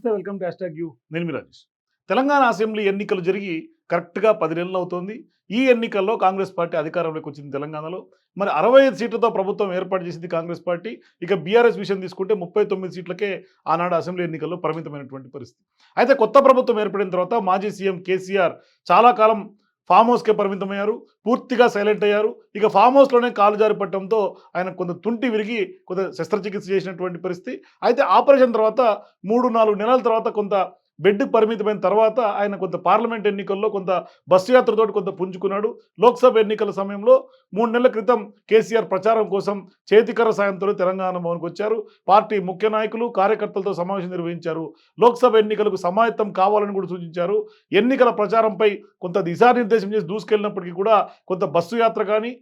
నమస్తే welcome to hash you. నేను మీ Rajesh. Telangana assembly ఎన్నికలు జరిగి కరెక్ట్గా పది నెలలు అవుతోంది. ఈ ఎన్నికల్లో కాంగ్రెస్ పార్టీ అధికారంలోకి వచ్చింది తెలంగాణలో. మరి అరవై ఐదు సీట్లతో ప్రభుత్వం ఏర్పాటు చేసింది కాంగ్రెస్ పార్టీ. ఇక బీఆర్ఎస్ విషయం తీసుకుంటే ముప్పై తొమ్మిది సీట్లకే ఆనాడు అసెంబ్లీ ఎన్నికల్లో పరిమితమైనటువంటి పరిస్థితి. అయితే కొత్త ప్రభుత్వం ఏర్పడిన తర్వాత మాజీ సీఎం కేసీఆర్ చాలా కాలం ఫామ్ హౌస్కే పరిమితమయ్యారు పూర్తిగా సైలెంట్ అయ్యారు. ఇక ఫామ్ హౌస్లోనే కాలు జారి పట్టడంతో ఆయన కొంత తుంటి విరిగి కొంత శస్త్రచికిత్స చేసినటువంటి పరిస్థితి. అయితే ఆపరేషన్ తర్వాత మూడు నాలుగు నెలల తర్వాత కొంత బెడ్ పరిమితమైన తర్వాత ఆయన కొంత పార్లమెంట్ ఎన్నికల్లో కొంత బస్సు యాత్రతో కొంత పుంజుకున్నాడు. లోక్సభ ఎన్నికల సమయంలో మూడు నెలల క్రితం కేసీఆర్ ప్రచారం కోసం చేతికర సాయంతో తెలంగాణ భవన్కి వచ్చారు. పార్టీ ముఖ్య నాయకులు కార్యకర్తలతో సమావేశం నిర్వహించారు. లోక్సభ ఎన్నికలకు సమాయత్తం కావాలని కూడా సూచించారు. ఎన్నికల ప్రచారంపై కొంత దిశానిర్దేశం చేసి దూసుకెళ్ళినప్పటికీ కూడా కొంత బస్సు యాత్ర కానీ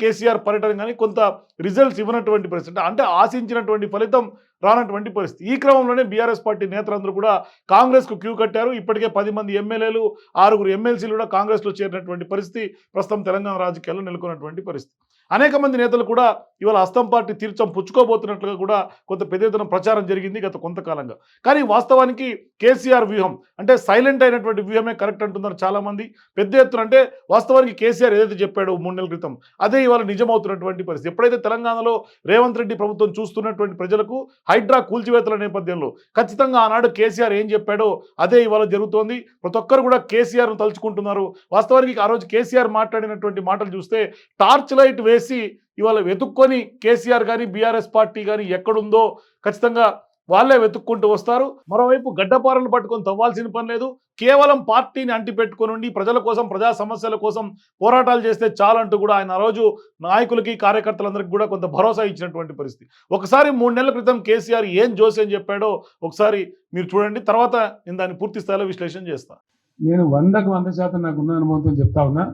కేసీఆర్ పర్యటన కానీ కొంత రిజల్ట్స్ ఇవ్వనటువంటి పరిస్థితి. అంటే ఆశించినటువంటి ఫలితం రానటువంటి పరిస్థితి. ఈ క్రమంలోనే బీఆర్ఎస్ పార్టీ నేతలందరూ కూడా కాంగ్రెస్కు క్యూ కట్టారు. ఇప్పటికే పది మంది ఎమ్మెల్యేలు ఆరుగురు ఎమ్మెల్సీలు కూడా కాంగ్రెస్లో చేరినటువంటి పరిస్థితి ప్రస్తుతం తెలంగాణ రాజకీయాల్లో నెలకొన్నటువంటి పరిస్థితి. అనేక మంది నేతలు కూడా ఇవాళ అస్తం పార్టీ తీర్చం పుచ్చుకోబోతున్నట్లుగా కూడా కొంత పెద్ద ప్రచారం జరిగింది గత కొంతకాలంగా. కానీ వాస్తవానికి కేసీఆర్ వ్యూహం అంటే సైలెంట్ అయినటువంటి వ్యూహమే కరెక్ట్ అంటున్నారు చాలామంది. పెద్ద ఎత్తున అంటే వాస్తవానికి కేసీఆర్ ఏదైతే చెప్పాడో మూడు నెలల క్రితం అదే ఇవాళ నిజమవుతున్నటువంటి పరిస్థితి. ఎప్పుడైతే తెలంగాణలో రేవంత్ రెడ్డి ప్రభుత్వం చూస్తున్నటువంటి ప్రజలకు హైడ్రా కూల్చివేతల నేపథ్యంలో ఖచ్చితంగా ఆనాడు కేసీఆర్ ఏం చెప్పాడో అదే ఇవాళ జరుగుతోంది. ప్రతి ఒక్కరు కూడా కేసీఆర్ను తలుచుకుంటున్నారు. వాస్తవానికి ఆ రోజు కేసీఆర్ మాట్లాడినటువంటి మాటలు చూస్తే టార్చ్ లైట్ వేసి ఇవాళ వెతుక్కొని కేసీఆర్ కానీ బీఆర్ఎస్ పార్టీ కానీ ఎక్కడుందో ఖచ్చితంగా వాళ్ళే వెతుక్కుంటూ వస్తారు. మరోవైపు గడ్డపారలు పట్టుకొని తవ్వాల్సిన పని లేదు. కేవలం పార్టీని అంటిపెట్టుకుని ఉండి ప్రజల కోసం ప్రజా సమస్యల కోసం పోరాటాలు చేస్తే చాలంటూ కూడా ఆయన ఆ రోజు నాయకులకి కార్యకర్తలందరికీ కూడా కొంత భరోసా ఇచ్చినటువంటి పరిస్థితి. ఒకసారి మూడు నెలల క్రితం కేసీఆర్ ఏం జోసి అని చెప్పాడో ఒకసారి మీరు చూడండి. తర్వాత నేను దాన్ని పూర్తి స్థాయిలో విశ్లేషణ చేస్తాను నేను వందకు వంద శాతం నాకు ఉన్న అనుభవంతో చెప్తా ఉన్నా.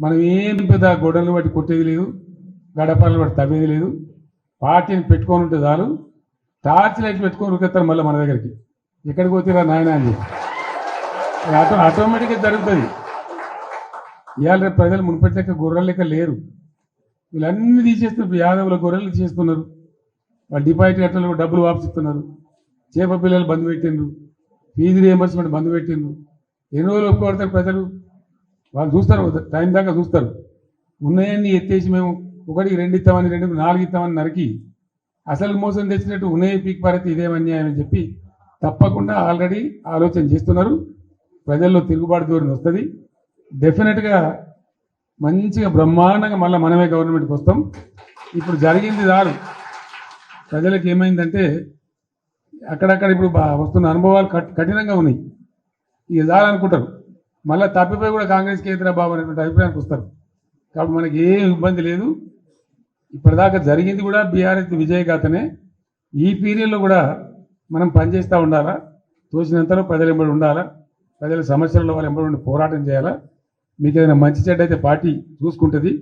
మనం ఏం పెద్ద గొడవలు బట్టి కొట్టేది లేదు. గడపలు బట్టి తవ్వేది లేదు. పార్టీని పెట్టుకొని ఉంటే చాలు. టార్చ్ లైట్ పెట్టుకొని ఉరికెత్తారు మళ్ళీ మన దగ్గరికి. ఎక్కడికి పోతారా నాయన అని చెప్పి. ఆటో ఆటోమేటిక్గా జరుగుతుంది. ఇవాళ రేపు ప్రజలు మునుపటి లెక్క గొర్రెలు లెక్క లేరు. వీళ్ళన్నీ తీసేస్తున్నారు. యాదవుల గొర్రెలు తీసేస్తున్నారు. వాళ్ళు డిపాజిట్ కట్టలు డబ్బులు వాపిస్తున్నారు చేప పిల్లలు బంద్ పెట్టిండ్రు. ఫీజు రియంబర్స్మెంట్ బంద్ పెట్టిండ్రు. ఎన్ని రోజులు ఒప్పుకోడతారు ప్రజలు? వాళ్ళు చూస్తారు. టైం దాకా చూస్తారు. ఉన్నాయన్నీ ఎత్తేసి మేము ఒకటికి రెండు ఇస్తామని రెండు నాలుగు ఇస్తామని నరికి అసలు మోసం తెచ్చినట్టు ఉన్నాయి పీక్ పారైతే ఇదేమన్యాయం అని చెప్పి తప్పకుండా ఆల్రెడీ ఆలోచన చేస్తున్నారు. ప్రజల్లో తిరుగుబాటు ధోరణి వస్తుంది. డెఫినెట్గా మంచిగా బ్రహ్మాండంగా మళ్ళీ మనమే గవర్నమెంట్కి వస్తాం. ఇప్పుడు జరిగింది దారు ప్రజలకు ఏమైందంటే అక్కడక్కడ ఇప్పుడు బా- వస్తున్న అనుభవాలు కఠినంగా ఉన్నాయి. ఇక అనుకుంటారు. మళ్ళీ తప్పిపోయి కూడా కాంగ్రెస్ ఎదురా బాబు అనేటువంటి అభిప్రాయానికి వస్తారు. కాబట్టి మనకి ఏ ఇబ్బంది లేదు. ఇప్పటిదాకా జరిగింది కూడా బీఆర్ఎస్ విజయగాథనే ఈ పీరియడ్లో కూడా మనం పనిచేస్తూ ఉండాలా? తోచినంతలో ప్రజలు ఎంబడి ఉండాలా? ప్రజల సమస్యలలో వాళ్ళు ఎంబడి ఉండి పోరాటం చేయాలా? మీకు ఏదైనా మంచి చెడ్డ అయితే పార్టీ చూసుకుంటుంది.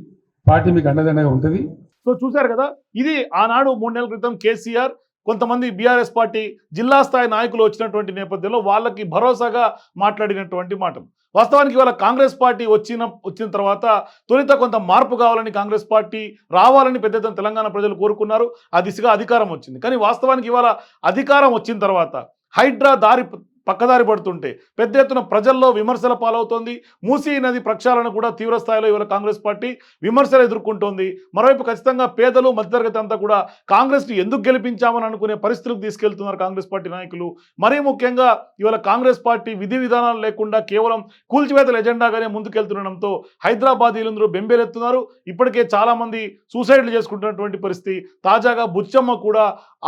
పార్టీ మీకు అండదండగా ఉంటుంది. సో చూశారు కదా ఇది ఆనాడు మూడు నెలల క్రితం కేసీఆర్ కొంతమంది బీఆర్ఎస్ పార్టీ జిల్లా స్థాయి నాయకులు వచ్చినటువంటి నేపథ్యంలో వాళ్ళకి భరోసాగా మాట్లాడినటువంటి మాటలు. వాస్తవానికి ఇవాళ కాంగ్రెస్ పార్టీ వచ్చిన వచ్చిన తర్వాత తొలిత కొంత మార్పు కావాలని కాంగ్రెస్ పార్టీ రావాలని పెద్ద తెలంగాణ ప్రజలు కోరుకున్నారు. ఆ దిశగా అధికారం వచ్చింది. కానీ వాస్తవానికి ఇవాళ అధికారం వచ్చిన తర్వాత హైడ్రా దారి పక్కదారి పడుతుంటే పెద్ద ఎత్తున ప్రజల్లో విమర్శల పాలవుతోంది. మూసీ నది ప్రక్షాళన కూడా తీవ్రస్థాయిలో ఇవాళ కాంగ్రెస్ పార్టీ విమర్శలు ఎదుర్కొంటోంది. మరోవైపు ఖచ్చితంగా పేదలు మధ్యతరగతి అంతా కూడా కాంగ్రెస్ని ఎందుకు గెలిపించామని అనుకునే పరిస్థితులకు తీసుకెళ్తున్నారు కాంగ్రెస్ పార్టీ నాయకులు. మరీ ముఖ్యంగా ఇవాళ కాంగ్రెస్ పార్టీ విధి విధానాలు లేకుండా కేవలం కూల్చివేతల ఎజెండాగానే ముందుకెళ్తుండడంతో హైదరాబాదీలందరూ బెంబేలెత్తున్నారు. ఇప్పటికే చాలా మంది సూసైడ్లు చేసుకుంటున్నటువంటి పరిస్థితి. తాజాగా బుచ్చమ్మ కూడా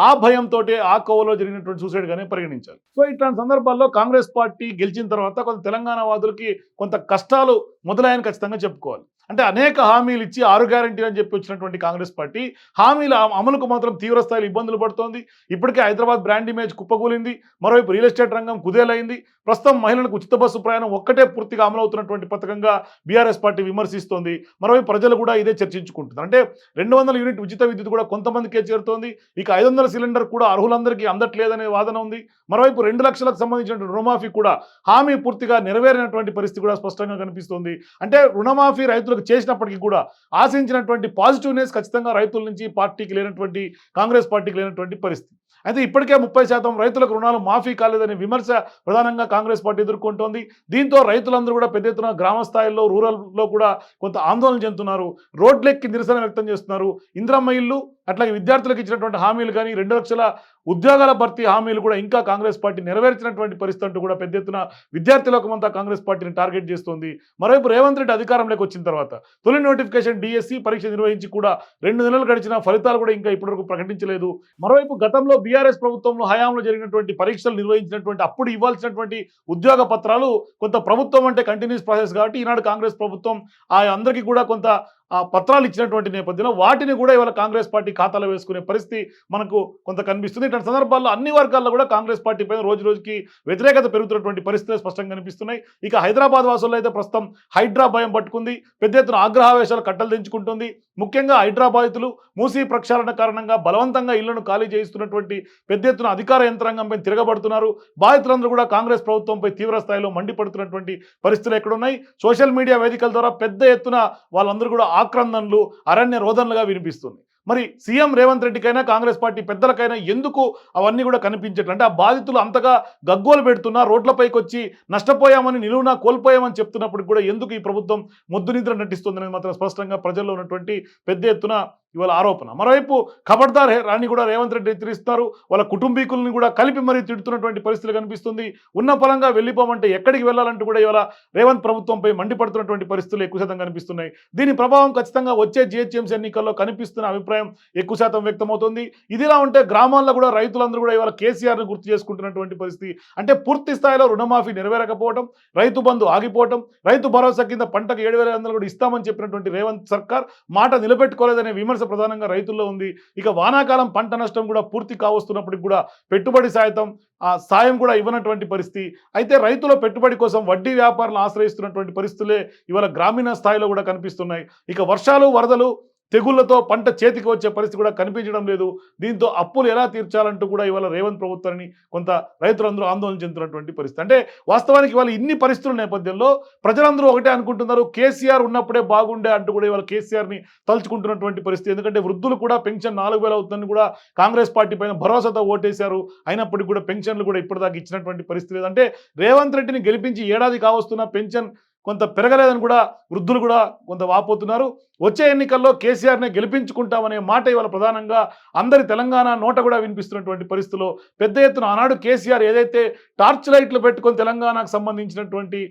ఆ భయంతో ఆ కోవలో జరిగినటువంటి సూసైడ్గానే పరిగణించాలి సో ఇట్లాంటి సందర్భాల్లో కాంగ్రెస్ పార్టీ గెలిచిన తర్వాత కొంత తెలంగాణ వాదులకి కొంత కష్టాలు మొదలయ్యని ఖచ్చితంగా చెప్పుకోవాలి. అంటే అనేక హామీలు ఇచ్చి ఆరు గ్యారంటీ అని చెప్పి వచ్చినటువంటి కాంగ్రెస్ పార్టీ హామీల అమలుకు మాత్రం తీవ్ర స్థాయిలో ఇబ్బందులు పడుతోంది. ఇప్పటికే హైదరాబాద్ బ్రాండ్ ఇమేజ్ కుప్పకూలింది. మరోవైపు రియల్ ఎస్టేట్ రంగం కుదేలైంది. ప్రస్తుతం మహిళలకు ఉచిత బస్సు ప్రయాణం ఒక్కటే పూర్తిగా అమలవుతున్నటువంటి పథకంగా బీఆర్ఎస్ పార్టీ విమర్శిస్తోంది. మరోవైపు ప్రజలు కూడా ఇదే చర్చించుకుంటున్నారు. అంటే రెండు వందల యూనిట్ ఉచిత విద్యుత్ కూడా కొంతమందికే చేరుతోంది. ఇక ఐదు సిలిండర్ కూడా అర్హులందరికీ అందట్లేదనే వాదన ఉంది. మరోవైపు రెండు లక్షలకు సంబంధించిన రుణమాఫీ కూడా హామీ పూర్తిగా నెరవేరినటువంటి పరిస్థితి కూడా స్పష్టంగా కనిపిస్తోంది. అంటే రుణమాఫీ రైతులకు చేసినప్పటికీ కూడా ఆశించినటువంటి పాజిటివ్నెస్ ఖచ్చితంగా రైతుల నుంచి పార్టీకి లేనటువంటి కాంగ్రెస్ పార్టీకి లేనటువంటి పరిస్థితి. అయితే ఇప్పటికే ముప్పై శాతం రైతులకు రుణాలు మాఫీ కాలేదనే విమర్శ ప్రధానంగా కాంగ్రెస్ పార్టీ ఎదుర్కొంటోంది. దీంతో రైతులందరూ కూడా పెద్ద ఎత్తున గ్రామ స్థాయిలో రూరల్లో కూడా కొంత ఆందోళన చెందుతున్నారు. రోడ్లెక్కి నిరసన వ్యక్తం చేస్తున్నారు. ఇంద్రమ్మ ఇల్లు అట్లాగే విద్యార్థులకు ఇచ్చినటువంటి హామీలు కానీ రెండు లక్షల ఉద్యోగాల భర్తీ హామీలు కూడా ఇంకా కాంగ్రెస్ పార్టీ నెరవేర్చినటువంటి పరిస్థితి అంటూ కూడా పెద్ద ఎత్తున విద్యార్థి లోకమంతా కాంగ్రెస్ పార్టీని టార్గెట్ చేస్తోంది. మరోవైపు రేవంత్ రెడ్డి అధికారంలోకి వచ్చిన తర్వాత తొలి నోటిఫికేషన్ డిఎస్సి పరీక్ష నిర్వహించి కూడా రెండు నెలలు గడిచిన ఫలితాలు కూడా ఇంకా ఇప్పటివరకు ప్రకటించలేదు. మరోవైపు గతంలో బీఆర్ఎస్ ప్రభుత్వంలో హయాంలో జరిగినటువంటి పరీక్షలు నిర్వహించినటువంటి అప్పుడు ఇవ్వాల్సినటువంటి ఉద్యోగ పత్రాలు కొంత ప్రభుత్వం అంటే కంటిన్యూస్ ప్రాసెస్ కాబట్టి ఈనాడు కాంగ్రెస్ ప్రభుత్వం ఆ అందరికీ కూడా కొంత ఆ పత్రాలు ఇచ్చినటువంటి నేపథ్యంలో వాటిని కూడా ఇవాళ కాంగ్రెస్ పార్టీ ఖాతాలో వేసుకునే పరిస్థితి మనకు కొంత కనిపిస్తుంది. ఇట్లాంటి సందర్భాల్లో అన్ని వర్గాల్లో కూడా కాంగ్రెస్ పార్టీ పైన రోజు రోజుకి వ్యతిరేకత పెరుగుతున్నటువంటి పరిస్థితులు స్పష్టంగా కనిపిస్తున్నాయి. ఇక హైదరాబాద్ వాసుల్లో అయితే ప్రస్తుతం హైడ్రా భయం పట్టుకుంది. పెద్ద ఎత్తున ఆగ్రహావేశాలు కట్టలు తెంచుకుంటుంది ముఖ్యంగా హైదరాబాదులు మూసీ ప్రక్షాళన కారణంగా బలవంతంగా ఇళ్ళను ఖాళీ చేయిస్తున్నటువంటి పెద్ద ఎత్తున అధికార యంత్రాంగంపై తిరగబడుతున్నారు. బాధితులందరూ కూడా కాంగ్రెస్ ప్రభుత్వంపై తీవ్ర స్థాయిలో మండిపడుతున్నటువంటి పరిస్థితులు ఎక్కడున్నాయి? సోషల్ మీడియా వేదికల ద్వారా పెద్ద ఎత్తున వాళ్ళందరూ కూడా ఆక్రందనలు అరణ్య రోదనలుగా వినిపిస్తుంది. మరి సీఎం రేవంత్ రెడ్డికైనా కాంగ్రెస్ పార్టీ పెద్దలకైనా ఎందుకు అవన్నీ కూడా కనిపించట్లంటే అంటే ఆ బాధితులు అంతగా గగ్గోలు పెడుతున్నా రోడ్లపైకి వచ్చి నష్టపోయామని నిలువునా కోల్పోయామని చెప్తున్నప్పుడు కూడా ఎందుకు ఈ ప్రభుత్వం మొద్దు నిద్ర నటిస్తుందనేది మాత్రం స్పష్టంగా ప్రజల్లో ఉన్నటువంటి పెద్ద ఎత్తున ఇవాళ ఆరోపణ. మరోవైపు ఖబర్దార్ రాణి కూడా రేవంత్ రెడ్డి తిరిస్తారు. వాళ్ళ కుటుంబీకుల్ని కూడా కలిపి మరీ తిడుతున్నటువంటి పరిస్థితులు కనిపిస్తుంది. ఉన్న పరంగా వెళ్ళిపోమంటే ఎక్కడికి వెళ్ళాలంటూ కూడా ఇవాళ రేవంత్ ప్రభుత్వంపై మండిపడుతున్నటువంటి పరిస్థితులు ఎక్కువ శాతం కనిపిస్తున్నాయి. దీని ప్రభావం ఖచ్చితంగా వచ్చే జిహెచ్ఎంసీ ఎన్నికల్లో కనిపిస్తున్న అభిప్రాయం ఎక్కువ శాతం వ్యక్తమవుతుంది. ఇదిలా ఉంటే గ్రామాల్లో కూడా రైతులందరూ కూడా ఇవాళ కేసీఆర్ను గుర్తు చేసుకుంటున్నటువంటి పరిస్థితి. అంటే పూర్తి స్థాయిలో రుణమాఫీ నెరవేరకపోవడం రైతు బంధు ఆగిపోవడం రైతు భరోసా కింద పంటకు ఏడు వేల వందలు కూడా ఇస్తామని చెప్పినటువంటి రేవంత్ సర్కార్ మాట నిలబెట్టుకోలేదనే విమర్శ ప్రధానంగా రైతుల్లో ఉంది. ఇక వానాకాలం పంట నష్టం కూడా పూర్తి కావస్తున్నప్పటికి కూడా పెట్టుబడి సాయం ఆ సాయం కూడా ఇవ్వనటువంటి పరిస్థితి. అయితే రైతుల పెట్టుబడి కోసం వడ్డీ వ్యాపారులను ఆశ్రయిస్తున్నటువంటి పరిస్థితులే ఇవాళ గ్రామీణ స్థాయిలో కూడా కనిపిస్తున్నాయి. ఇక వర్షాలు వరదలు తెగుళ్ళతో పంట చేతికి వచ్చే పరిస్థితి కూడా కనిపించడం లేదు. దీంతో అప్పులు ఎలా తీర్చాలంటూ కూడా ఇవాళ రేవంత్ ప్రభుత్వాన్ని కొంత రైతులందరూ ఆందోళన చెందుతున్నటువంటి పరిస్థితి. అంటే వాస్తవానికి ఇవాళ ఇన్ని పరిస్థితుల నేపథ్యంలో ప్రజలందరూ ఒకటే అనుకుంటున్నారు కేసీఆర్ ఉన్నప్పుడే బాగుండే అంటూ కూడా ఇవాళ కేసీఆర్ని తలుచుకుంటున్నటువంటి పరిస్థితి. ఎందుకంటే వృద్ధులు కూడా పెన్షన్ నాలుగు వేలు అవుతుందని కూడా కాంగ్రెస్ పార్టీ పైన భరోసాతో ఓటేశారు. అయినప్పటికీ కూడా పెన్షన్లు కూడా ఇప్పటిదాకా ఇచ్చినటువంటి పరిస్థితి లేదు. అంటే రేవంత్ రెడ్డిని గెలిపించి ఏడాది కావస్తున్న పెన్షన్ కొంత పెరగలేదని కూడా వృద్ధులు కూడా కొంత వాపోతున్నారు. వచ్చే ఎన్నికల్లో కేసీఆర్నే గెలిపించుకుంటామనే మాట ఇవాళ ప్రధానంగా అందరి తెలంగాణ నోట కూడా వినిపిస్తున్నటువంటి పరిస్థితిలో పెద్ద ఎత్తున ఆనాడు కేసీఆర్ ఏదైతే టార్చ్ లైట్లు పెట్టుకొని తెలంగాణకు సంబంధించినటువంటి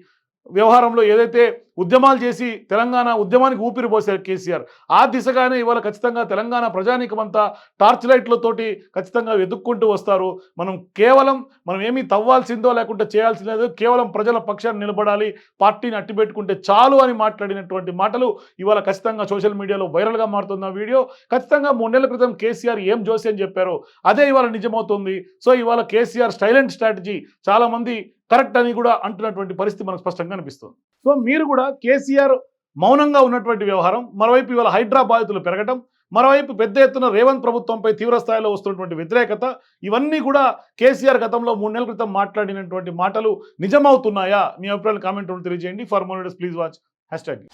వ్యవహారంలో ఏదైతే ఉద్యమాలు చేసి తెలంగాణ ఉద్యమానికి ఊపిరి పోసారు కేసీఆర్ ఆ దిశగానే ఇవాళ ఖచ్చితంగా తెలంగాణ ప్రజానీకమంతా టార్చ్ లైట్లతోటి ఖచ్చితంగా వెతుక్కుంటూ వస్తారు. మనం కేవలం మనం ఏమీ తవ్వాల్సిందో లేకుంటే చేయాల్సిందో కేవలం ప్రజల పక్షాన్ని నిలబడాలి పార్టీని అట్టిపెట్టుకుంటే చాలు అని మాట్లాడినటువంటి మాటలు ఇవాళ ఖచ్చితంగా సోషల్ మీడియాలో వైరల్గా మారుతున్న వీడియో. ఖచ్చితంగా మూడు నెలల క్రితం కేసీఆర్ ఏం జోసి అని చెప్పారో అదే ఇవాళ నిజమవుతుంది. సో ఇవాళ కేసీఆర్ స్టైలెంట్ స్ట్రాటజీ. చాలామంది కరెక్ట్ అని కూడా అంటున్నటువంటి పరిస్థితి మనకు స్పష్టంగా అనిపిస్తుంది. సో మీరు కూడా కేసీఆర్ మౌనంగా ఉన్నటువంటి వ్యవహారం మరోవైపు ఇవాళ హైడ్రా బాధితులు పెరగటం మరోవైపు పెద్ద ఎత్తున రేవంత్ ప్రభుత్వంపై తీవ్ర స్థాయిలో వస్తున్నటువంటి వ్యతిరేకత ఇవన్నీ కూడా కేసీఆర్ గతంలో మూడు నెలల క్రితం మాట్లాడినటువంటి మాటలు నిజమవుతున్నాయా? మీ అభిప్రాయాలు కామెంట్ తెలియజేయండి. For more please watch hashtag.